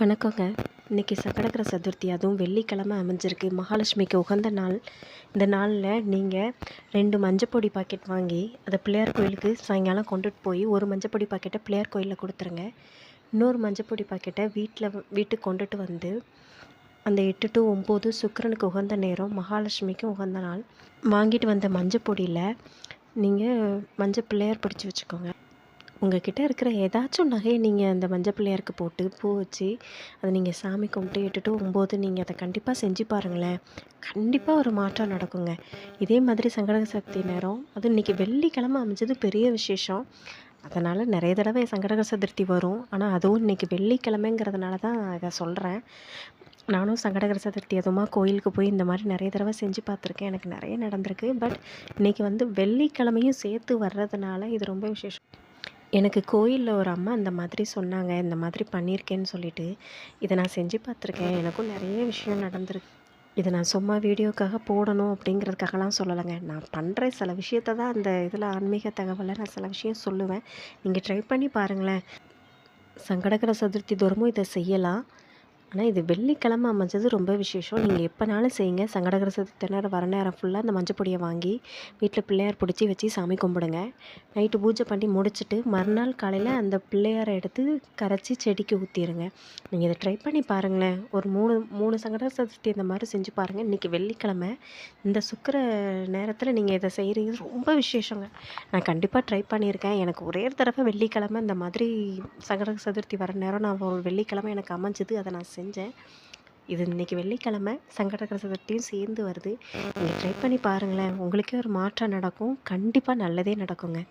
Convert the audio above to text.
வணக்கங்க. இன்றைக்கி சங்கடகர சதுர்த்தி அதுவும் வெள்ளிக்கிழமை அமைஞ்சிருக்கு. மகாலட்சுமிக்கு உகந்த நாள். இந்த நாளில் நீங்கள் ரெண்டு மஞ்சப்பொடி பாக்கெட் வாங்கி அதை பிள்ளையார் கோயிலுக்கு சாயங்காலம் கொண்டுட்டு போய் ஒரு மஞ்சப்பொடி பாக்கெட்டை பிள்ளையார் கோயிலில் கொடுத்துருங்க. இன்னொரு மஞ்சப்பொடி பாக்கெட்டை வீட்டில் வீட்டுக்கு கொண்டுட்டு வந்து அந்த எட்டு டு ஒம்பது சுக்கிரனுக்கு உகந்த நேரம் மகாலட்சுமிக்கும் உகந்த நாள். வாங்கிட்டு வந்த மஞ்சப்பொடியில் நீங்கள் மஞ்சள் பிள்ளையார் பிடிச்சி வச்சுக்கோங்க. உங்ககிட்ட இருக்கிற ஏதாச்சும் நகையை நீங்கள் அந்த மஞ்சள் பிள்ளையாருக்கு போட்டு பூ வச்சு அதை நீங்கள் சாமி கும்பிட்டு எட்டு ஒம்போது நீங்கள் அதை கண்டிப்பாக செஞ்சு பாருங்களேன். கண்டிப்பாக ஒரு மாற்றம் நடக்குங்க. இதே மாதிரி சங்கடக சக்தி நேரம் அதுவும் இன்றைக்கி வெள்ளிக்கிழமை அமைஞ்சது பெரிய விசேஷம். அதனால் நிறைய தடவை சங்கடக சதுர்த்தி வரும். ஆனால் அதுவும் இன்றைக்கி வெள்ளிக்கிழமைங்கிறதுனால தான் அதை சொல்கிறேன் நானும் சங்கடகர சதுர்த்தி அதுவுமா கோயிலுக்கு போய் இந்த மாதிரி நிறைய தடவை செஞ்சு பார்த்துருக்கேன். எனக்கு நிறைய நடந்திருக்கு. பட் இன்றைக்கி வந்து வெள்ளிக்கிழமையும் சேர்த்து வர்றதுனால இது ரொம்ப விசேஷம். எனக்கு கோயிலில் ஒரு அம்மா இந்த மாதிரி சொன்னாங்க இந்த மாதிரி பண்ணியிருக்கேன்னு சொல்லிட்டு இதை நான் செஞ்சு பார்த்துருக்கேன். எனக்கும் நிறைய விஷயம் நடந்திருக்கு. இதை நான் சும்மா வீடியோக்காக போடணும் அப்படிங்கிறதுக்காகலாம் சொல்லலைங்க. நான் பண்ணுற சில விஷயத்த தான் அந்த இதில் ஆன்மீக தகவலை நான் சில விஷயம் சொல்லுவேன். நீங்கள் ட்ரை பண்ணி பாருங்களேன். சங்கடகர சதுர்த்தி தூரமும் இதை செய்யலாம். ஆனால் இது வெள்ளிக்கிழமை அமைஞ்சது ரொம்ப விசேஷம். நீங்கள் எப்போனாலும் செய்யுங்க. சங்கடகர சதுர்த்தி நேரம் வர நேரம் ஃபுல்லாக அந்த மஞ்சள் பொடியை வாங்கி வீட்டில் பிள்ளையார் பிடிச்சி வச்சு சாமி கும்பிடுங்க. நைட்டு பூஜை பண்ணி முடிச்சுட்டு மறுநாள் காலையில் அந்த பிள்ளையாரை எடுத்து கரைச்சி செடிக்கு ஊற்றிடுங்க நீங்கள் இதை ட்ரை பண்ணி பாருங்களேன். ஒரு மூணு மூணு சங்கடகர சதுர்த்தி இந்த மாதிரி செஞ்சு பாருங்கள் இன்றைக்கி வெள்ளிக்கிழமை. இந்த சுக்கர நேரத்தில் நீங்கள் இதை செய்கிறீங்க ரொம்ப விசேஷங்க. நான் கண்டிப்பாக ட்ரை பண்ணியிருக்கேன். எனக்கு ஒரே ஒரு தடவை வெள்ளிக்கிழமை இந்த மாதிரி சங்கடகர சதுர்த்தி வர நேரம் நான் ஒரு வெள்ளிக்கிழமை எனக்கு அமைஞ்சது. அதை நான் செஞ்சேன். இது இன்றைக்கி வெள்ளிக்கிழமை. சங்கடகர சதுர்த்தியும் சேர்ந்து வருது. நீங்கள் ட்ரை பண்ணி பாருங்களேன். உங்களுக்கே ஒரு மாற்றம் நடக்கும். கண்டிப்பாக நல்லதே நடக்குங்க.